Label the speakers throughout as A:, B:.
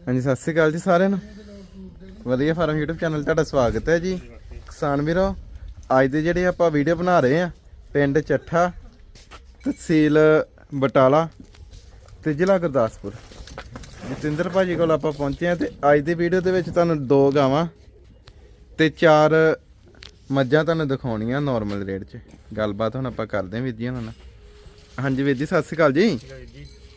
A: ਹਾਂਜੀ, ਸਤਿ ਸ਼੍ਰੀ ਅਕਾਲ ਜੀ ਸਾਰਿਆਂ ਨੂੰ। ਵਧੀਆ ਫਾਰਮ YouTube ਚੈਨਲ ਤੁਹਾਡਾ ਸਵਾਗਤ ਹੈ ਜੀ। ਕਿਸਾਨ ਵੀਰੋ, ਅੱਜ ਦੇ ਜਿਹੜੇ ਆਪਾਂ ਵੀਡੀਓ ਬਣਾ ਰਹੇ ਆ ਪਿੰਡ ਚੱਠਾ, ਤਹਿਸੀਲ ਬਟਾਲਾ ਤੇ ਜ਼ਿਲ੍ਹਾ ਗੁਰਦਾਸਪੁਰ। ਜਤਿੰਦਰ ਭਾਜੀ ਕੋਲ ਆਪਾਂ ਪਹੁੰਚੇ ਆ ਤੇ ਅੱਜ ਦੀ ਵੀਡੀਓ ਦੇ ਵਿੱਚ ਤੁਹਾਨੂੰ ਦੋ ਗਾਵਾਂ ਤੇ ਚਾਰ ਮੱਝਾਂ ਤੁਹਾਨੂੰ ਦਿਖਾਉਣੀਆਂ ਨਾਰਮਲ ਰੇਟ 'ਚ। ਗੱਲਬਾਤ ਹੁਣ ਆਪਾਂ ਕਰਦੇ ਹਾਂ ਵੀਰ ਜੀ ਉਹਨਾਂ ਨਾਲ। ਹਾਂਜੀ ਵੀਰ ਜੀ। ਸਤਿ ਸ਼੍ਰੀ ਅਕਾਲ ਜੀ।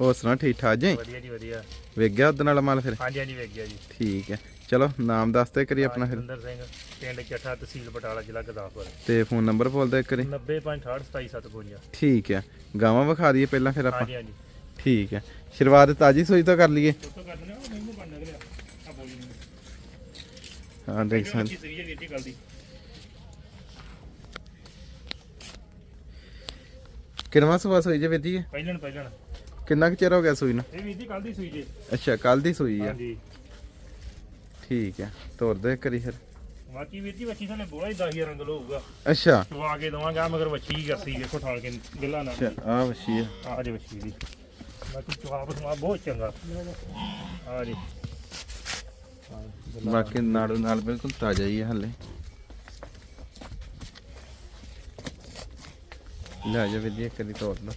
A: ਹੋਰ ਸੁਣਾ ਠੀਕ ਠਾਕ ਜੀ?
B: ਵਧੀਆ ਜੀ ਵਧੀਆ।
A: ਵੇਖ ਗਿਆ ਉਹਦੇ ਨਾਲ ਮਾਲ ਫਿਰ?
B: ਹਾਂਜੀ ਹਾਂਜੀ ਵੇਖ ਗਿਆ ਜੀ।
A: ਠੀਕ ਹੈ। ਚਲੋ ਨਾਮ ਦੱਸਦੇ ਕਰੀ ਆਪਣਾ ਫਿਰ।
B: ਸੁੰਦਰ ਸਿੰਘ ਪਿੰਡ ਚੱਠਾ ਤਹਿਸੀਲ ਬਟਾਲਾ ਜ਼ਿਲ੍ਹਾ ਗੁਰਦਾਸਪੁਰ।
A: ਤੇ ਫੋਨ ਨੰਬਰ ਬੋਲਦੇ ਕਰੀ
B: 90.682752
A: ਠੀਕ ਹੈ। ਗਾਵਾਂ ਵਿਖਾ ਦਈਏ ਪਹਿਲਾਂ ਫਿਰ ਆਪਾਂ।
B: ਹਾਂਜੀ ਹਾਂਜੀ।
A: ਠੀਕ ਹੈ। ਸ਼ੁਰੂਆਤ ਤਾਜੀ ਸੂਈ ਤੋਂ ਕਰ ਲਈਏ।
B: ਤੋਂ ਬੋਲੀ
A: ਹਾਂ ਦੇਖ ਸਾਂ
B: ਹੈ ਦੀ
A: ਕਿੰਨਵਾਂ ਸੁਬਾ ਸੂਈ ਜੇ ਇਹ?
B: ਪਹਿਲਣ ਪਹਿਲਣ।
A: ਕਿੰਨਾ ਕੁ ਚਿਰ ਹੋ ਗਿਆ ਸੂਈ ਨੂੰ?
B: ਇਹ ਵੀਰ ਜੀ ਕੱਲ ਦੀ ਸੂਈ ਜੀ।
A: ਅੱਛਾ ਕੱਲ ਦੀ ਸੂਈ ਆ।
B: ਹਾਂਜੀ।
A: ਠੀਕ ਹੈ ਤੋਰ ਦੇ ਕਰੀ ਫਿਰ।
B: ਬਾਕੀ ਵੀਰ ਜੀ ਵੱਛੀ ਸਾਨੇ ਬੋਲਾ ਹੀ 10000 ਰੰਗ ਹੋਊਗਾ
A: ਅੱਛਾ।
B: ਚਵਾ ਕੇ ਦਵਾਂਗਾ ਮਗਰ ਵੱਛੀ ਹੀ ਕਰਸੀ ਵੇਖੋ ਠਾਲ ਕੇ ਗਿੱਲਾ ਨਾ
A: ਅੱਛਾ ਆ ਵਸ਼ੀ ਆ।
B: ਆ ਜੇ ਵੱਛੀ ਦੀ। ਬਾਕੀ ਚਵਾ ਬਸਮਾ ਬਹੁਤ ਚੰਗਾ। ਆ ਜੀ।
A: ਬਾਕੀ ਨਾੜੂ ਨਾਲ ਬਿਲਕੁਲ ਤਾਜ਼ਾ ਹੀ ਹੈ ਹਲੇ। ਲੈ ਜਾ ਵੀਰ ਜੀ ਇੱਕ ਦੀ ਤੋੜ ਲਓ।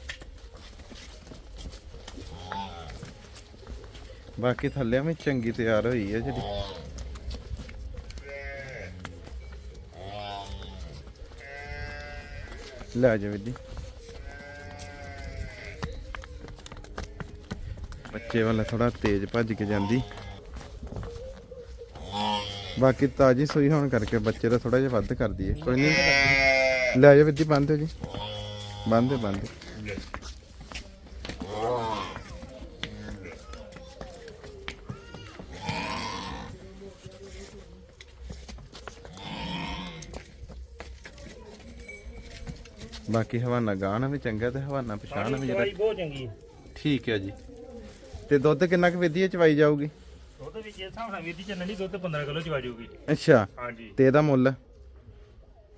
A: ਬਾਕੀ ਥੱਲੇ ਵੀ ਚੰਗੀ ਤਿਆਰ ਹੋਈ ਹੈ ਜਿਹੜੀ। ਲੈ ਜਾ ਵੀਰ ਬੱਚੇ ਵਾਲਾ ਥੋੜਾ ਤੇਜ਼ ਭੱਜ ਕੇ ਜਾਂਦੀ। ਬਾਕੀ ਤਾਜੀ ਸੂਈ ਹੋਣ ਕਰਕੇ ਬੱਚੇ ਦਾ ਥੋੜਾ ਜਿਹਾ ਵੱਧ ਕਰਦੀ ਹੈ ਕੋਈ ਨਹੀਂ ਲੈ ਜਾ ਵੀਰ ਬੰਦ ਹੋ ਜੀ। ਬੰਦ ਬੰਦ ਬਾਕੀ ਹਵਾਨਾ ਗਾਣਾ ਵੀ ਚੰਗਾ ਤੇ ਹਵਾਨਾ ਪਛਾਣ ਵੀ ਜਿਹੜਾ
B: ਬਹੁਤ ਚੰਗੀ। ਹੈ
A: ਠੀਕ ਹੈ ਜੀ। ਤੇ ਦੁੱਧ ਕਿੰਨਾ ਕੁ ਵਧੀਆ ਚਵਾਈ ਜਾਊਗੀ?
B: ਦੁੱਧ ਵਿੱਚ ਇਸ ਹਿਸਾਬ ਨਾਲ ਵੀਰ ਜੀ ਚੱਲਣੀ ਦੁੱਧ 15 ਕਿਲੋ ਚ ਵਾਜੂਗੀ
A: ਅੱਛਾ।
B: ਹਾਂਜੀ।
A: ਤੇ ਇਹਦਾ ਮੁੱਲ?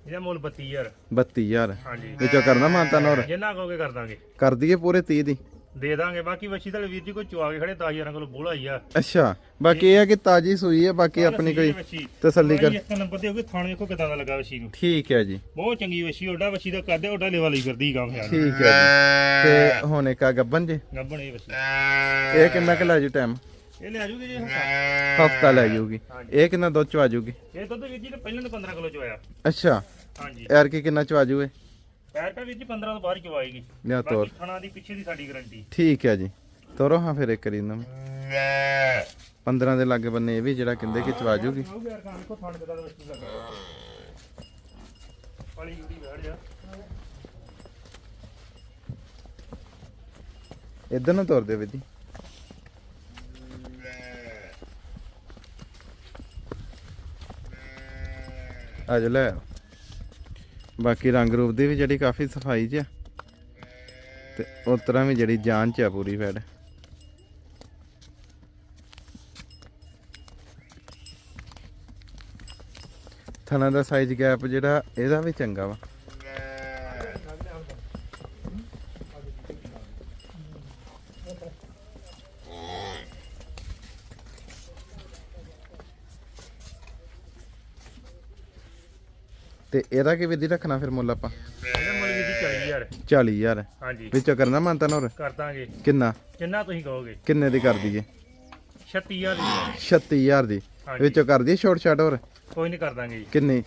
B: ਇਹਦਾ ਮੁੱਲ 32000
A: 32000
B: ਹਾਂਜੀ।
A: ਵਿੱਚੋਂ ਕਰਨਾ ਮਾਨਤਾ ਨੌਰ?
B: ਜਿੰਨਾ ਕਹੋਗੇ ਕਰ ਦਾਂਗੇ।
A: ਕਰ ਦਈਏ ਪੂਰੇ 30 ਦੀ।
B: ਦੇ ਦਾਂਗੇ। ਬਾਕੀ ਵੱਛੀ ਤਾਂ ਵੀਰ ਜੀ ਕੋਈ ਚੁਆ ਕੇ ਖੜੇ 10000 ਕਿਲੋ ਬੋਲਾ ਹੀ ਆ।
A: ਅੱਛਾ ਬਾਕੀ ਇਹ ਹੈ ਕਿ ਤਾਜੀ ਸੂਈ ਹੈ ਬਾਕੀ ਆਪਣੀ ਕੋਈ ਤਸੱਲੀ ਕਰ
B: ਇੱਕ ਨੰਬਰ ਤੇ ਹੋਗੇ ਥਾਣੇ ਦੇਖੋ ਕਿਦਾਂ ਦਾ ਲੱਗਾ ਵੱਛੀ ਨੂੰ।
A: ਠੀਕ ਹੈ ਜੀ।
B: ਬਹੁਤ ਚੰਗੀ ਵੱਛੀ ਓਡਾ ਵੱਛੀ ਦਾ ਕਰਦੇ ਓਡਾ ਲੈਵਲ ਹੀ ਕਰਦੀ ਕੰਮ ਯਾਰ
A: ਠੀਕ ਹੈ ਜੀ। ਤੇ ਹੁਣ ਇੱਕ ਆ ਗੱਬਨ ਜੀ।
B: ਗੱਬਣ ਇਹ ਵੱਛੀ।
A: ਇਹ ਕਿੰਨਾ ਕੁ ਲੈ ਜੂ ਟਾਈਮ
B: ਇਹ ਲੈ ਆਜੂਗੇ ਜੀ
A: ਹਫਤਾ। ਲੈ ਜੂਗੀ। ਇਹ ਕਿੰਨਾ ਦੁੱਧ ਚਵਾ ਜੂਗੀ?
B: ਇਹ ਦੁੱਧ ਵੀਰ ਜੀ ਨੇ ਪਹਿਲਾਂ ਤਾਂ 15 ਕਿਲੋ ਚੋਇਆ
A: ਅੱਛਾ।
B: ਹਾਂਜੀ।
A: ਯਾਰ ਕੀ ਕਿੰਨਾ ਚਵਾ ਜੂ ਇਹ
B: ਪੈਰ ਤਾਂ ਵੀਰ ਜੀ 15 ਤੋਂ ਬਾਹਰ ਹੀ ਚਵਾਏਗੀ।
A: ਲਿਆ ਤੋਰ।
B: ਬਾਕੀ ਥਣਾ ਦੀ ਪਿੱਛੇ ਦੀ ਸਾਡੀ ਗਾਰੰਟੀ
A: ਠੀਕ ਹੈ ਜੀ। ਤੋਰੋ ਹਾਂ ਫਿਰ ਇੱਕ ਕਰੀ ਨਾ। 15 ਦੇ ਲਾਗੇ ਬੰਨੇ ਇਹ ਵੀ ਜਿਹੜਾ ਕਹਿੰਦੇ ਕਿ ਚਵਾ ਜੂਗੀ।
B: ਆਉ ਯਾਰ ਕੰਮ ਕੋ ਥਣ ਕਿਦਾਂ ਦਾ ਵੱਛੀ ਲੱਗਾ। ਪਾਲੀ ਜੁੜੀ ਬੈਠ ਜਾ।
A: ਇਧਰ ਨੂੰ ਤੋਰ ਦੇ ਵੀਦੀ ਆ ਜਾ ਲੈ। ਆਓ। ਬਾਕੀ ਰੰਗ ਰੂਪ ਦੀ ਵੀ ਜਿਹੜੀ ਕਾਫੀ ਸਫ਼ਾਈ 'ਚ ਆ। ਤੇ ਉਸ ਤਰ੍ਹਾਂ ਵੀ ਜਿਹੜੀ ਜਾਨ 'ਚ ਆ ਪੂਰੀ ਫੈਡ। ਥਣਾ ਦਾ ਸਾਈਜ਼ ਗੈਪ ਜਿਹੜਾ, ਇਹਦਾ ਵੀ ਚੰਗਾ ਵਾ। ਤੇ ਇਹਦਾ ਕੀ ਵਿਧੀ ਰੱਖਣਾ ਫਿਰ ਮੁੱਲ ਆਪਾਂ?
B: ਇਹਦਾ ਮੁੱਲ ਜੀ 40000
A: 40000
B: ਹਾਂਜੀ।
A: ਵਿੱਚੋਂ ਕਰਨਾ ਮੰਨਤਾ ਨੌਰ
B: ਕਰ ਦਾਂਗੇ।
A: ਕਿੰਨਾ?
B: ਜਿੰਨਾ ਤੁਸੀਂ ਕਹੋਗੇ?
A: ਕਿੰਨੇ ਦੀ ਕਰ ਦਈਏ?
B: 36000 ਦੀ।
A: 36000 ਦੀ।
B: ਹਾਂਜੀ।
A: ਵਿੱਚੋਂ ਕਰ ਦਈਏ ਛੋਟ ਛਾਟ ਹੋਰ?
B: ਕੋਈ ਨਹੀਂ ਕਰ ਦਾਂਗੇ ਜੀ।
A: ਕਿੰਨੀ?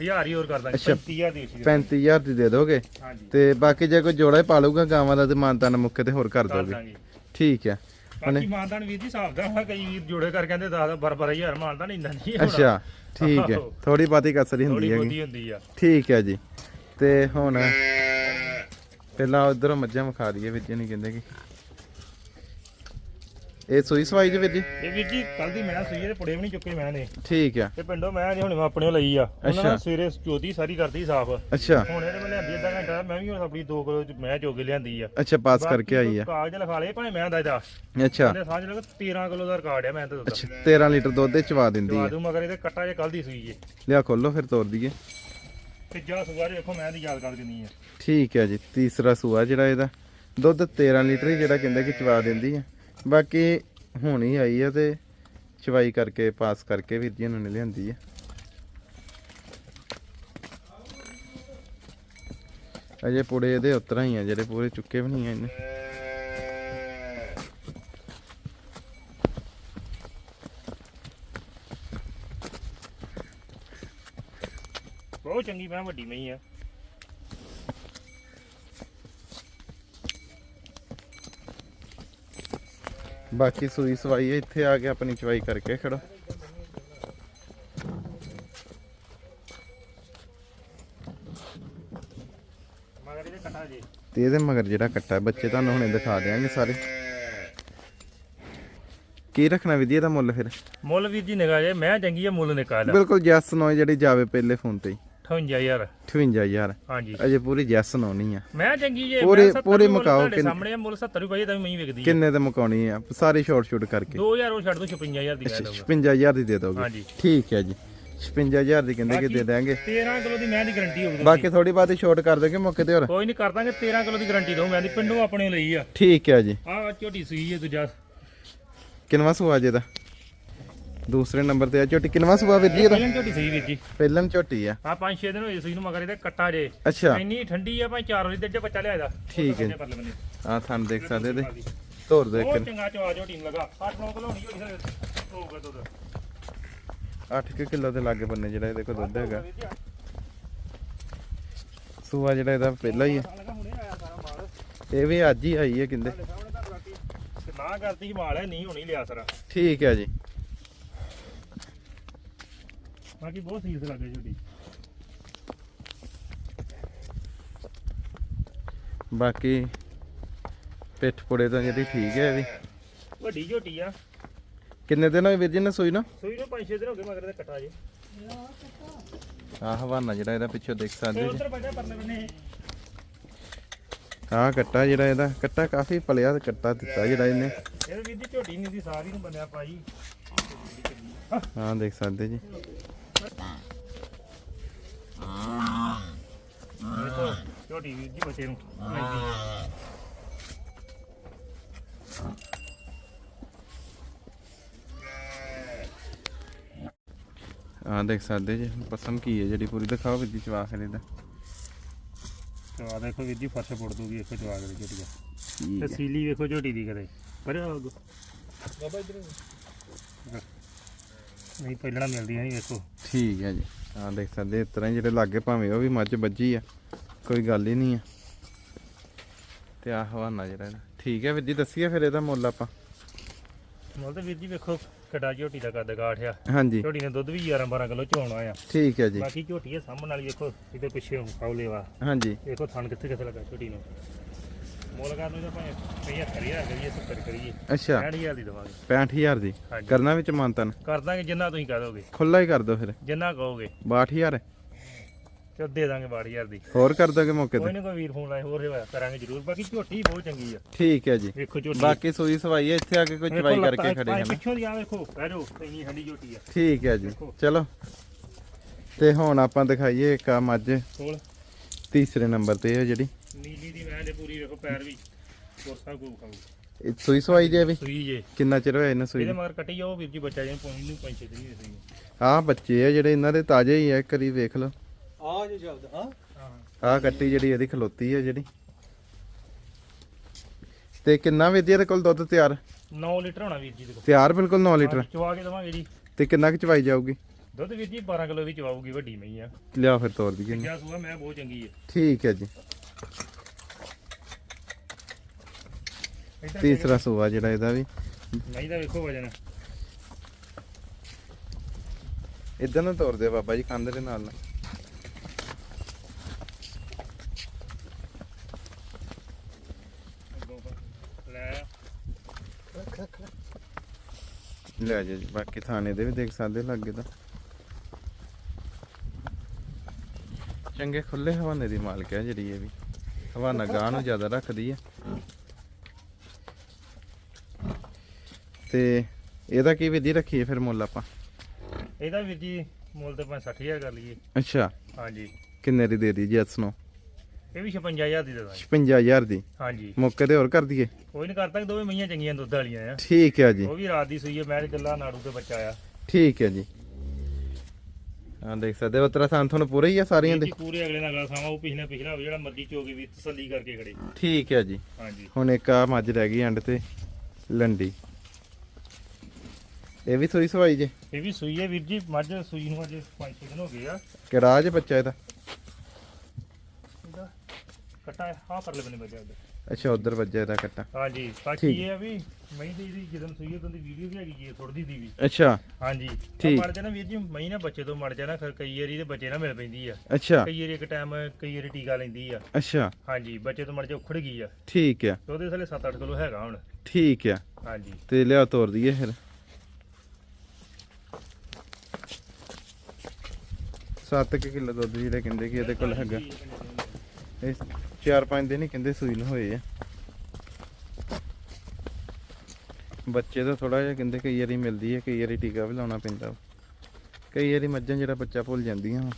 B: 1000 ਹੀ ਹੋਰ ਕਰ ਦਾਂਗੇ।
A: ਅੱਛਾ।
B: 35000 ਦੀ ਸੀ
A: 35000 ਦੀ ਦੇ ਦੋਗੇ?
B: ਹਾਂਜੀ।
A: ਤੇ ਬਾਕੀ ਜੇ ਕੋਈ ਜੋੜਾ ਹੀ ਪਾ ਲਊਗਾ ਗਾਵਾਂ ਦਾ ਤੇ ਮਾਨਤਾ ਮੁੱਕੇ ਤੇ ਹੋਰ ਕਰ
B: ਕਰ
A: ਦੋਗੇ।
B: ਦਾਂਗੇ।
A: ਠੀਕ ਹੈ
B: ਬਾਕੀ ਮਾਨਦਾਨ ਵੀਰ ਜੀ ਹਿਸਾਬ ਦਾ ਵਾ, ਕਈ ਵੀਰ ਜੋੜੇ ਕਰ ਕਹਿੰਦੇ 10 12000 ਮਾਨਦਾਨ ਇੰਨਾ ਨਹੀਂ ਹੋਣਾ।
A: ਅੱਛਾ ਠੀਕ ਹੈ। ਥੋੜੀ ਬਾਤੀ ਕਸਰੀ ਹੁੰਦੀ
B: ਥੋੜੀ
A: ਹੈਗੀ
B: ਬੋਦੀ ਹੁੰਦੀ ਆ
A: ਠੀਕ ਹੈ ਜੀ ਤੇ ਹੁਣ ਪਹਿਲਾਂ ਉਧਰੋਂ ਮੱਝਾਂ ਵਿਖਾ ਦਈਏ ਜੀ ਨਹੀਂ ਕਹਿੰਦੇ ਕਿ ਇਹ ਸੂਈ ਸਵਾਈ ਜੀ ਵੀਰ ਜੀ?
B: ਇਹ ਵੀਰ ਜੀ ਕੱਲ ਦੀ ਮੈਂ ਸੂਈ ਦੇ ਪੁੜੇ ਵੀ ਨਹੀਂ ਚੁੱਕੇ ਮੈਂ ਨੇ
A: ਠੀਕ ਹੈ
B: ਤੇ ਪਿੰਡੋਂ ਮੈਂ ਜੀ ਹੁਣ ਆਪਣੇ ਲਈ ਆ। ਉਹਨਾਂ। ਨੇ ਸਵੇਰੇ ਚੋਦੀ ਸਾਰੀ ਕਰਦੀ ਸਾਫ਼।
A: ਅੱਛਾ।
B: ਹੁਣ ਇਹਨੇ ਮੈਂ ਲਿਆਂਦੀ ਅੱਧਾ ਘੰਟਾ ਮੈਂ ਵੀ ਹੁਣ ਆਪਣੀ 2 ਕਿਲੋ ਮੈਂ ਚੋ ਕੇ ਲਿਆਂਦੀ ਆ।
A: ਅੱਛਾ ਪਾਸ ਕਰਕੇ ਆਈ ਆ।
B: ਕਾਗਜ਼ ਲਿਖਾ ਲਏ ਭਾਵੇਂ ਮੈਂ ਦਾ ਇਹਦਾ।
A: ਅੱਛਾ।
B: ਇਹਦੇ ਸਾਂਝ ਲਗਾ 13 ਕਿਲੋ ਦਾ ਰਿਕਾਰਡ ਆ ਮੈਂ ਤਾਂ
A: ਅੱਛਾ 13 ਲੀਟਰ ਦੁੱਧ ਦੇ ਚਵਾ ਦਿੰਦੀ ਹੈ
B: ਦੂੰ ਮਗਰ ਇਹਦੇ ਕੱਟਾ ਜੇ ਕੱਲ ਦੀ ਸੂਈ ਏ
A: ਲਿਆ ਖੋਲੋ ਫਿਰ ਤੋਰ ਦਈਏ।
B: ਤੇ ਜਾ ਸੁਗਾਰੇ ਵੇਖੋ ਮੈਂ ਦੀ ਯਾਦ ਕਰ ਦਿੰਨੀ ਆ।
A: ਠੀਕ ਹੈ ਜੀ ਤੀਸਰਾ ਸੂਆ ਜਿਹੜਾ ਇਹਦਾ। ਦੁੱਧ 13 ਲੀਟਰ ਹੀ ਜਿਹੜਾ ਕਹਿੰਦੇ ਕਿ ਚਵਾ ਦਿੰਦੀ ਹੈ ਬਾਕੀ ਹੁਣੀ ਆਈ ਆ ਤੇ ਚਵਾਈ ਕਰਕੇ, ਪਾਸ ਕਰਕੇ ਵੀਰ ਜੀ ਇਹਨਾਂ ਲਿਆਂਦੀ ਆ। ਅਜੇ ਪੁੜੇ ਇਹਦੇ ਉਤਰਾਂ ਹੀ ਆ, ਜਿਹੜੇ ਪੂਰੇ ਚੁੱਕੇ ਵੀ ਨਹੀਂ ਆ ਇਹਨੇ।
B: ਬਹੁਤ ਚੰਗੀ ਮੈਂ ਵੱਡੀ ਮਈ ਆ।
A: ਬਾਕੀ ਸੂਈ ਸਵਾਈ ਹੈ, ਇੱਥੇ ਆ ਕੇ ਆਪਣੀ ਚਵਾਈ ਕਰਕੇ ਖੜੋ।
B: ਮਗਰ ਇਹਦੇ ਕਟਾ ਜੇ।
A: ਤੇ ਇਹਦੇ ਮਗਰ ਜਿਹੜਾ ਕੱਟਾ ਹੈ, ਬੱਚੇ ਤੁਹਾਨੂੰ ਹੁਣੇ ਦਿਖਾ ਦਿਆਂਗੇ ਸਾਰੇ। ਕੀ ਰੱਖਣਾ ਵਿਧੀ ਇਹਦਾ ਮੁੱਲ ਫਿਰ?
B: ਮੁੱਲ ਵੀਰ ਜੀ ਨਿਕਾ ਜੇ ਮੈਂ ਚੰਗੀ ਆ ਮੁੱਲ ਨਿਕਾਲ
A: ਬਿਲਕੁਲ ਜੈਸ ਨੋ ਜਿਹੜੀ ਜਾਵੇ ਪਹਿਲੇ ਫੋਨ ਤੇ ਹੀ।
B: 58000
A: 58000
B: ਹਾਂਜੀ।
A: ਅਜੇ ਪੂਰੀ ਜੈਸ ਨੋ ਨਹੀਂ ਆ।
B: ਮੈਂ ਚੰਗੀ ਜੇ
A: ਪੂਰੇ-
B: ਮੈਂ 70
A: ਪੂਰੇ ਮੁਕਾਓ ਕਿੰਨੇ-
B: ਸਾਹਮਣੇ ਮੁੱਲ 70 ਰੁਪਏ ਤਾਂ ਮੈਂ ਵਿਕਦੀ ਆ।
A: ਕਿੰਨੇ ਤੇ ਮੁਕਾਉਣੀ ਆ? ਸਾਰੀ ਸ਼ਾਰਟ ਸ਼ੂਟ ਕਰਕੇ।
B: 2000 ਉਹ ਛੱਡ ਦੋ 56000 ਦੀ ਲੈ ਲਊਗਾ।
A: 55000 ਦੀ ਦੇ ਦੋਗੇ।
B: ਹਾਂਜੀ।
A: ਠੀਕ ਹੈ ਜੀ। 55000 ਦੀ ਕਹਿੰਦੇ ਕਿ ਦੇ ਦਾਂਗੇ
B: 13 ਕਿਲੋ ਦੀ ਮੈਂ ਦੀ ਗਾਰੰਟੀ ਹੋਊਗੀ
A: ਬਾਕੀ ਥੋੜੀ ਬਾਤੀ ਛੋਟ ਕਰ ਦੋਗੇ ਮੌਕੇ ਤੇ ਹੋਰ?
B: ਕੋਈ ਨਹੀਂ ਕਰ ਦਾਂਗੇ 13 ਕਿਲੋ ਦੀ ਗਾਰੰਟੀ ਦਊ ਮੈਂ ਦੀ ਪਿੰਡੋਂ ਆਪਣੇ ਲਈ ਆ।
A: ਠੀਕ ਹੈ ਜੀ।
B: ਆ ਝੋਟੀ ਸੂਈ ਹੈ ਦੂਜਾ।
A: ਕਿੰਨਵਾ ਸੂਆ ਜੇ ਦਾ? ਦੂਸਰੇ ਨੰਬਰ ਤੇ ਆ ਝੋਟੀ ਕਿੰਨਵਾ ਸੂਆ ਵੀਰ ਜੀ ਇਹਦਾ?
B: ਪਹਿਲਾਂ ਝੋਟੀ ਸੂਈ ਵੀਰ ਜੀ।
A: ਪਹਿਲਾਂ ਝੋਟੀ ਆ।
B: ਆ 5-6 ਦਿਨ ਹੋਏ ਸੂਈ ਨੂੰ ਮਗਰ ਇਹਦੇ ਕੱਟਾ ਜੇ।
A: ਅੱਛਾ।
B: ਇੰਨੀ ਠੰਡੀ ਆ ਭਾਈ 4 ਵਜੇ ਤੇ ਬੱਚਾ ਲਿਆ ਇਹਦਾ
A: ਠੀਕ ਹੈ। ਆ ਥਣ ਦੇਖ ਸਕਦੇ ਤੇ ਧੋਰ ਦੇ
B: ਬਹੁਤ ਚੰਗਾ ਚਵਾ ਝੋਟੀ ਨੂੰ ਲਗਾ। 8-9 ਕਿਲੋ ਹੋਣੀ ਝੋਟੀ ਦਾ ਹੋਊਗਾ ਦੁੱਧ।
A: 8 ਕਿਲੋ ਦੇ ਲਾਗੇ ਬੰਨੇ ਜਿਹੜਾ ਇਹਦੇ ਕੋਲ ਦੁੱਧ ਹੈਗਾ। ਸੂਆ ਜਿਹੜਾ ਇਹਦਾ ਪਹਿਲਾਂ ਹੀ
B: ਸਾਰਾ ਮਾਲ
A: ਇਹ ਵੀ ਅੱਜ ਹੀ ਆਈ ਹੈ
B: ਤੇ ਨਾ ਕਰਦੀ ਮਾਲ ਹੈ ਨਹੀਂ ਹੋਣੀ ਲਿਆ ਸਾਰਾ।
A: ਠੀਕ ਹੈ ਜੀ।
B: ਬਾਕੀ ਬਹੁਤ ਸੀਸ ਲੱਗੇ ਝੋਟੀ
A: ਬਾਕੀ ਪਿੱਠ ਪੁੜੇ ਤਾਂ ਜਿਹੜੀ ਠੀਕ ਹੈ ਇਹਦੀ।
B: ਵੱਡੀ ਝੋਟੀ ਆ।
A: ਕਿੰਨੇ ਦਿਨ ਹੋਏ ਵੀਰ ਜੀ ਨੇ ਸੂਈ ਨਾ?
B: ਸੂਈ ਨੂੰ 5-6 ਦਿਨ ਹੋ ਗਏ ਮਗਰ ਇਹਦੇ ਕੱਟਾ ਜੇ।
A: ਆਹ ਹਵਾਨਾ ਜਿਹੜਾ ਇਹਦਾ ਪਿੱਛੋਂ ਦੇਖ ਸਕਦੇ
B: ਤੇ
A: ਜੀ।
B: ਉਧਰ ਬੱਚਾ ਪਰਲੇ ਬੰਨੇ
A: ਆਹ ਕੱਟਾ ਜਿਹੜਾ ਇਹਦਾ ਕੱਟਾ ਕਾਫੀ ਪਲਿਆ ਤੇ ਕੱਟਾ ਦਿੱਤਾ ਜਿਹੜਾ ਇਹਨੇ।
B: ਇਹਦੇ ਵੀਰ ਦੀ ਝੋਟੀ ਨਹੀਂ ਦੀ ਸਾਰੀ ਨੂੰ ਬੰਨਿਆ ਪਾਈ।
A: ਆਹ ਦੇਖ ਸਕਦੇ ਜੀ
B: ਦੇਖੋ ਝੋਟੀ ਵੀਰ ਜੀ ਬੱਚੇ ਨੂੰ ਲੈਂਦੀ।
A: ਆਹ ਦੇਖ ਸਕਦੇ ਜੀ ਪਸੰਦ ਕੀ ਹੈ ਜਿਹੜੀ ਪੂਰੀ ਦਿਖਾਓ ਵੀਰ ਜੀ ਚਵਾ ਕੇ ਇਹਦਾ।
B: ਚਵਾ ਦੇਖੋ ਵੀਰ ਜੀ ਫਰਸ਼ ਪੁੱਟ ਦੂਗੀ ਇੱਥੇ ਚਵਾ ਕੇ ਝੋਟੀ ਦਾ।
A: ਠੀਕ
B: ਤੇ
A: ਹੈ।
B: ਸੀਲੀ ਵੇਖੋ ਝੋਟੀ ਦੀ ਕਦੇ। ਪਰ ਬਾਬਾ ਇਧਰ ਨਹੀਂ ਪਹਿਲਾਂ ਮਿਲਦੀਆਂ ਨਹੀਂ ਵੇਖੋ।
A: ਠੀਕ ਹੈ ਜੀ। ਆਹ ਦੇਖ ਸਕਦੇ ਇਸ ਤਰ੍ਹਾਂ ਜਿਹੜੇ ਲਾਗੇ ਭਾਵੇਂ ਉਹ ਵੀ ਮੱਝ ਵੱਜੀ ਆ। ਕੋਈ ਗੱਲ ਹੀ ਨਹੀਂ ਆ। ਤੇ ਆਹ ਹਵਾਨਾ ਜਿਹੜਾ ਇਹਦਾ। ਠੀਕ ਹੈ ਵੀਰ ਜੀ ਦੱਸੀਏ ਫਿਰ ਇਹਦਾ ਮੁੱਲ ਆਪਾਂ।
B: ਮੁੱਲ ਤੇ ਵੀਰ ਜੀ ਵੇਖੋ ਕਿੱਡਾ ਝੋਟੀ ਦਾ ਕੱਦ ਗਾਠ ਆ।
A: ਹਾਂਜੀ।
B: ਝੋਟੀ ਨੇ ਦੁੱਧ ਵੀ 11 12 ਕਿਲੋ ਚੋਣਾ ਆ।
A: ਠੀਕ ਹੈ ਜੀ।
B: ਬਾਕੀ ਝੋਟੀ ਆ ਸਾਹਮਣ ਵਾਲੀ ਵੇਖੋ ਇਹਦੇ ਪਿੱਛੇ ਖਾਉ ਲੇਵਾ
A: ਹਾਂਜੀ।
B: ਵੇਖੋ ਥਣ ਕਿੱਥੇ ਕਿੱਥੇ ਲੱਗਾ ਝੋਟੀ ਨੂੰ। ਮੁੱਲ ਕਰਨ ਨੂੰ ਤਾਂ ਭਾਵੇਂ 75000 ਕਰੀਏ 70 ਕਰੀਏ।
A: ਅੱਛਾ।
B: 60000 ਦੀ ਦਵਾਂਗੇ।
A: 65000 ਦੀ।
B: ਹਾਂਜੀ।
A: ਕਰਨਾ ਵਿੱਚ ਮੰਤਨ
B: ਕਰ ਦਾਂਗੇ ਜਿੰਨਾ ਤੁਸੀਂ ਕਹਿ ਦੋਗੇ
A: ਖੁੱਲਾ ਹੀ ਕਰ ਦੋ ਫਿਰ।
B: ਜਿੰਨਾ ਕਹੋਗੇ।
A: 62000
B: ਤੇ ਦੇ ਦਾਂਗੇ 62000 ਦੀ।
A: ਹੋਰ ਕਰ ਦੋਗੇ ਮੌਕੇ
B: ਕੋਈ
A: ਤੇ
B: ਨਾ ਕੋਈ ਵੀਰ ਫੋਨ ਲਾਏ ਹੋਰ ਹੋਇਆ ਕਰਾਂਗੇ ਜ਼ਰੂਰ। ਬਾਕੀ ਝੋਟੀ ਬਹੁਤ ਚੰਗੀ ਆ।
A: ਠੀਕ ਹੈ ਜੀ।
B: ਵੇਖੋ ਝੋਟੀ।
A: ਬਾਕੀ ਸੂਈ ਸਵਾਈ ਹੈ ਇੱਥੇ ਆ ਕੇ ਕੋਈ
B: ਵੇਖੋ
A: ਚਵਾਈ
B: ਲੱਤਾਂ
A: ਕਰਕੇ ਖੜੇ
B: ਭਾਵੇਂ
A: ਹਨ
B: ਪਿੱਛੋਂ ਦੀ ਆ ਵੇਖੋ ਬਹਿ ਜਾਓ ਇੰਨੀ ਠੰਡੀ ਝੋਟੀ ਆ।
A: ਠੀਕ ਹੈ ਜੀ। ਚਲੋ। ਤੇ ਹੁਣ ਆਪਾਂ ਦਿਖਾਈਏ ਇੱਕ ਆ ਮੱਝ।
B: ਕੋਲ।
A: ਤੀਸਰੇ ਨੰਬਰ ਤੇ ਹੈ ਜਿਹੜੀ।
B: ਨੀਲੀ ਦੀ ਮੈਂ ਦੇ ਪੂਰੀ ਵੇਖੋ ਪੈਰ ਵੀ। ਕੋਰਸਾ ਕੋ ਖਾਊ।
A: ਇਹ ਸੂਈ ਸਵਾਈ ਜੇ ਵੀ?
B: ਸੂਈ ਜੇ।
A: ਕਿੰਨਾ ਚਿਰ ਹੋਇਆ ਇਹਨਾਂ ਸੂਈ
B: ਇਹਦੇ ਮਗਰ ਕੱਟੀ ਜਾਓ ਵੀਰ ਜੀ ਬੱਚਾ ਜਿਹਨੂੰ ਪੌਣੀ ਨੂੰ ਪੰਜ ਛੇ ਦਿਨ ਹੀ ਸਹੀ
A: ਆਹ ਬੱਚੇ ਆ ਜਿਹੜੇ ਇਹਨਾਂ ਦੇ ਤਾਜ਼ੇ ਹੀ ਆ ਇੱਕ ਵਾਰੀ ਵੇਖ ਲਓ।
C: ਆ ਜੋ ਹਾਂ।
A: ਕੱਟੀ ਜਿਹੜੀ ਇਹਦੀ ਖਲੋਤੀ ਹੈ ਜਿਹੜੀ। ਤੇ ਕਿੰਨਾ ਵੀ ਇਹਦੇ ਕੋਲ ਦੁੱਧ ਤਿਆਰ?
B: 9 ਲੀਟਰ ਹੋਣਾ ਵੀਰ ਜੀ ਦੇ ਕੋਲ।
A: ਤਿਆਰ ਬਿਲਕੁਲ 9 ਲੀਟਰ।
B: ਚਵਾ ਕੇ ਦਵਾਂਗੇ ਜੀ।
A: ਤੇ ਕਿੰਨਾ ਕੁ ਚਵਾਈ ਜਾਊਗੀ?
B: ਦੁੱਧ ਵੀਰ ਜੀ 12 ਕਿਲੋ ਵੀ ਚਵਾਊਗੀ ਵੱਡੀ ਮਈ ਆ।
A: ਲਿਆ ਫਿਰ ਤੋਰ ਦਈਏ
B: ਕਿਆ ਸੂਆ ਮੈਂ ਬਹੁਤ ਚੰਗੀ ਹੈ
A: ਠੀਕ ਹੈ ਜੀ। ਤੀਸਰਾ ਸੂਆ ਜਿਹੜਾ ਇਹਦਾ ਵੀ।
B: ਨਹੀਂ ਤਾਂ ਵੇਖੋ ਵਜਨ।
A: ਇਦਾਂ ਨਾ ਤੋਰ ਦੇ ਬਾਬਾ ਜੀ ਕੰਧ ਦੇ ਨਾਲ ਨਾਲ
B: ਲੈ
A: ਲੈ ਜਾ ਜੀ ਬਾਕੀ ਥਾਣੇ ਦੇ ਵੀ ਦੇਖ ਸਕਦੇ ਲੱਗੇ ਤਾਂ। ਚੰਗੇ ਖੁੱਲੇ ਹਵਾਨੇ ਦੀ ਮਾਲਕ ਹੈ ਜਿਹੜੀ ਇਹ ਵੀ। ਹਵਾਨਾ ਗਾਂ ਨੂੰ ਜ਼ਿਆਦਾ ਰੱਖਦੀ ਹੈ ਤੇ ਇਹਦਾ ਕੀ ਵਿਧੀ ਰੱਖੀ ਹੈ ਫਿਰ ਮੁੱਲ ਆਪਾਂ?
B: ਇਹਦਾ ਵੀਰ ਜੀ ਮੁੱਲ ਤੇ 60000 ਕਰ ਲਈਏ।
A: ਅੱਛਾ।
B: ਹਾਂਜੀ।
A: ਕਿੰਨੇ ਦੀ ਦੇ ਦੀ ਜੈਸ ਨੂੰ?
B: ਇਹ ਵੀ 56000 ਦੀ ਦੇ ਦਾਂਗੇ।
A: 56000 ਦੀ?
B: ਹਾਂਜੀ।
A: ਮੌਕੇ ਤੇ ਹੋਰ ਕਰ ਦਈਏ?
B: ਕੋਈ ਨਹੀਂ ਕਰਦਾ ਦੋਵੇਂ ਮਈਆਂ ਚੰਗੀਆਂ ਦੁੱਧ ਵਾਲੀਆਂ ਆ।
A: ਠੀਕ ਹੈ ਜੀ।
B: ਉਹ ਵੀ ਰਾਤ ਦੀ ਸੂਈ ਹੈ ਮੈਂ ਗੱਲਾਂ ਨਾੜੂ ਤੇ ਬੱਚਾ ਆ।
A: ਠੀਕ ਹੈ ਜੀ। ਆ ਦੇਖ ਸਕਦੇ ਹੋ ਤੇਰਾ ਥਾਂ ਤੁਹਾਨੂੰ ਪੂਰੇ ਹੀ ਆ ਸਾਰੀਆਂ ਦੇ?
B: ਪੂਰੇ ਅਗਲੇ ਨਾਲ ਅਗਲਾ ਸਾਵਾ ਉਹ ਪਿਛਲੇ ਪਿਛਲਾ ਜਿਹੜਾ ਮਰਜ਼ੀ ਚੋਗੀ ਵੀ ਤਸੱਲੀ ਕਰਕੇ ਖੜੇ।
A: ਠੀਕ ਹੈ ਜੀ।
B: ਹਾਂਜੀ।
A: ਹੁਣ ਇੱਕ ਆ ਮੱਝ ਰਹਿ ਗਈ ਐਂਡ ਤੇ ਲੰਡੀ। ਇਹ ਵੀ ਸੋਈ ਸਵਾਈ ਜੇ?
B: ਇਹ ਵੀ ਸੂਈ ਹੈ ਵੀਰ ਜੀ ਮੱਝ ਸੂਈ ਨੂੰ ਅੱਜ 5-6 ਦਿਨ ਹੋ ਗਏ ਆ।
A: ਕਿਹੜਾ ਜੇ ਬੱਚਾ ਇਹਦਾ?
B: ਕੱਟਾ ਹਾਂ ਪਰਲੇ ਬੰਨੇ ਬੱਚਾ ਉਹਦਾ
A: ਅੱਛਾ ਉਧਰ ਵੱਜਾ ਇਹਦਾ ਕੱਟਾ।
B: ਹਾਂਜੀ ਬਾਕੀ
A: ਠੀਕ।
B: ਇਹ ਆ ਵੀ ਮਈ ਦੀ ਦੀ ਜਦੋਂ ਸੂਈ ਉਦੋਂ ਦੀ ਵੀਡੀਓ ਵੀ ਹੈਗੀ ਜੀ ਥੋੜੀ ਦੀ ਵੀ।
A: ਅੱਛਾ।
B: ਹਾਂਜੀ।
A: ਠੀਕ।
B: ਮੜ ਜਾਣਾ ਵੀਰ ਜੀ ਮਈ ਨਾ ਬੱਚੇ ਤੋਂ ਮੜ ਜਾਣਾ ਫਿਰ ਕਈ ਵਾਰੀ ਦੇ ਬੱਚੇ ਨਾ ਮਿਲ ਪੈਂਦੀ ਆ।
A: ਅੱਛਾ।
B: ਕਈ ਵਾਰੀ ਇੱਕ ਟਾਈਮ ਕਈ ਵਾਰੀ ਟੀਕਾ ਲੈਂਦੀ ਆ।
A: ਅੱਛਾ।
B: ਹਾਂਜੀ ਬੱਚੇ ਤੋਂ ਮੜ ਜਾ ਉਖੜ ਗਈ ਆ।
A: ਠੀਕ ਆ।
B: ਤੇ ਉਹਦੇ ਥੱਲੇ 7-8 ਕਿਲੋ ਹੈਗਾ ਹੁਣ।
A: ਠੀਕ ਆ।
B: ਹਾਂਜੀ।
A: ਤੇ ਲਿਆ ਤੋਰ ਦਈਏ ਫਿਰ। 7 ਕਿਲੋ ਦੁੱਧ ਜਿਹੜੇ ਕਹਿੰਦੇ ਕਿ ਇਹਦੇ ਕੋਲ ਹੈਗਾ। ਇਹ 4-5 ਦਿਨ ਹੀ ਕਹਿੰਦੇ ਸੂਈ ਨੂੰ ਹੋਏ ਆ। ਬੱਚੇ ਤਾਂ ਥੋੜਾ ਜਿਹਾ ਕਹਿੰਦੇ ਕਈ ਵਾਰੀ ਮਿਲਦੀ ਹੈ ਕਈ ਵਾਰੀ ਟੀਕਾ ਵੀ ਲਾਉਣਾ ਪੈਂਦਾ। ਕਈ ਵਾਰੀ ਮੱਝਾਂ ਜਿਹੜਾ ਬੱਚਾ ਭੁੱਲ ਜਾਂਦੀਆਂ ਵਾ।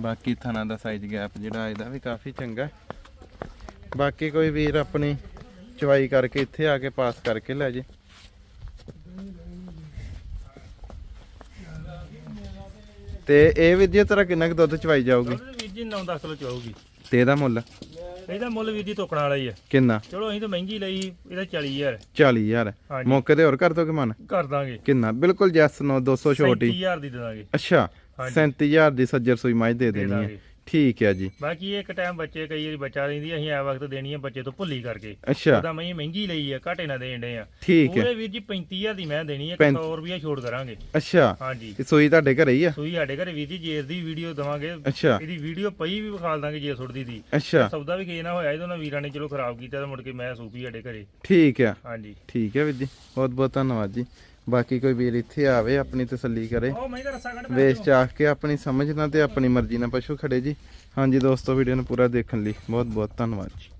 A: ਬਾਕੀ ਥਣਾ ਦਾ ਸਾਈਜ਼ ਗੈਪ ਜਿਹੜਾ ਇਹਦਾ ਵੀ ਕਾਫੀ ਚੰਗਾ। ਬਾਕੀ ਕੋਈ ਵੀਰ ਆਪਣੀ ਚਵਾਈ ਕਰਕੇ ਇੱਥੇ ਆ ਕੇ ਪਾਸ ਕਰਕੇ ਲੈ ਜੇ। ਤੇ ਇਹ ਵੀਰ ਜੀ ਤੇਰਾ ਕਿੰਨਾ ਕੁ ਦੁੱਧ ਚਵਾਈ ਜਾਊਗੀ?
B: ਉਹਦੇ ਵੀਰ ਜੀ 9-10 ਕਿਲੋ ਚਾਹੂਗੀ
A: ਤੇ ਇਹਦਾ ਮੁੱਲ?
B: ਇਹਦਾ ਮੁੱਲ ਵੀਰ ਜੀ ਤੋਕਣ ਵਾਲਾ ਹੀ ਆ।
A: ਕਿੰਨਾ?
B: ਚਲੋ ਅਸੀਂ ਤਾਂ ਮਹਿੰਗੀ ਲਈ ਇਹਦਾ 40000
A: 40000
B: ਹਾਂਜੀ।
A: ਮੌਕੇ ਤੇ ਹੋਰ ਕਰ ਦੋਗੇ ਮਨ?
B: ਕਰ ਦਾਂਗੇ।
A: ਕਿੰਨਾ? ਬਿਲਕੁਲ ਜੈਸ ਨੋ 200 ਛੋਟੀ।
B: 37000 ਦੀ ਦੇ ਦਾਂਗੇ।
A: ਅੱਛਾ
B: ਹਾਂਜੀ।
A: 37000 ਦੀ ਸੱਜਰ ਸੂਈ ਮੱਝ ਦੇ
B: ਦੇ
A: ਦੇਣੀ ਹੈ
B: ਦਾਂਗੇ।
A: ਠੀਕ ਹੈ ਜੀ।
B: ਬਾਕੀ ਇੱਕ ਟਾਈਮ ਬੱਚੇ ਕਈ ਵਾਰੀ ਬੱਚਾ ਰਹਿੰਦੀ ਅਸੀਂ ਆ ਵਕਤ ਦੇਣੀ ਆ ਬੱਚੇ ਤੋਂ ਭੁੱਲੀ ਕਰਕੇ।
A: ਅੱਛਾ।
B: ਉਹਦਾ ਮੈਂ ਮਹਿੰਗੀ ਲਈ ਆ ਘਾਟੇ ਨਾ ਦੇਣ ਦੇ ਆ।
A: ਠੀਕ ਹੈ
B: ਪੂਰੇ ਵੀਰ ਜੀ 35000 ਦੀ ਮੈਂ ਦੇਣੀ
A: ਪੈਂਤੀ-
B: 100 ਰੁਪਿਆ ਛੋੜ ਕਰਾਂਗੇ।
A: ਅੱਛਾ।
B: ਹਾਂਜੀ।
A: ਇਹ ਸੂਈ ਤੁਹਾਡੇ ਘਰੇ ਹੀ ਆ?
B: ਸੂਈ ਸਾਡੇ ਘਰੇ ਵੀਰ ਜੀ ਜੇਰ ਦੀ ਵੀਡੀਓ ਦਵਾਂਗੇ।
A: ਅੱਛਾ।
B: ਇਹਦੀ ਵੀਡੀਓ ਪਈ ਵੀ ਵਿਖਾਲ ਦਾਂਗੇ ਜੇ ਸੁੱਟਦੀ ਦੀ।
A: ਅੱਛਾ।
B: ਸੌਦਾ ਵੀ ਕਿਸੇ ਨਾ ਹੋਇਆ ਇਹਦੋਂ ਨਾ ਵੀਰਾਂ ਨੇ ਚਲੋ ਖਰਾਬ ਕੀਤਾ ਤਾਂ ਮੁੜ ਕੇ ਮੈਂ ਸੂਪੀ ਸਾਡੇ ਘਰੇ।
A: ਠੀਕ ਆ।
B: ਹਾਂਜੀ।
A: ਠੀਕ ਹੈ ਵੀਰ ਜੀ। ਬਹੁਤ ਬਹੁਤ ਧੰਨਵਾਦ ਜੀ। ਬਾਕੀ ਕੋਈ ਵੀਰ ਇੱਥੇ ਆਵੇ ਆਪਣੀ ਤਸੱਲੀ ਕਰੇ। ਵੇਚ ਚਾਖ ਕੇ ਆਪਣੀ ਸਮਝ ਨਾਲ ਤੇ ਆਪਣੀ ਮਰਜ਼ੀ ਨਾਲ ਪਸ਼ੂ ਖੜੇ ਜੀ। ਹਾਂਜੀ ਦੋਸਤੋ ਵੀਡੀਓ ਨੂੰ ਪੂਰਾ ਦੇਖਣ ਲਈ ਬਹੁਤ ਬਹੁਤ ਧੰਨਵਾਦ ਜੀ।